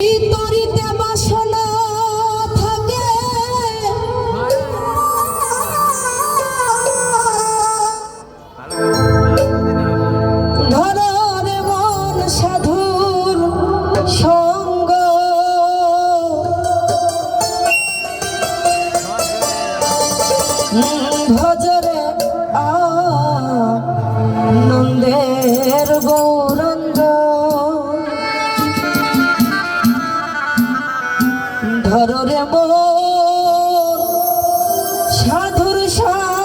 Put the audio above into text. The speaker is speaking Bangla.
Y ধরে মন সাধুর সঙ্গ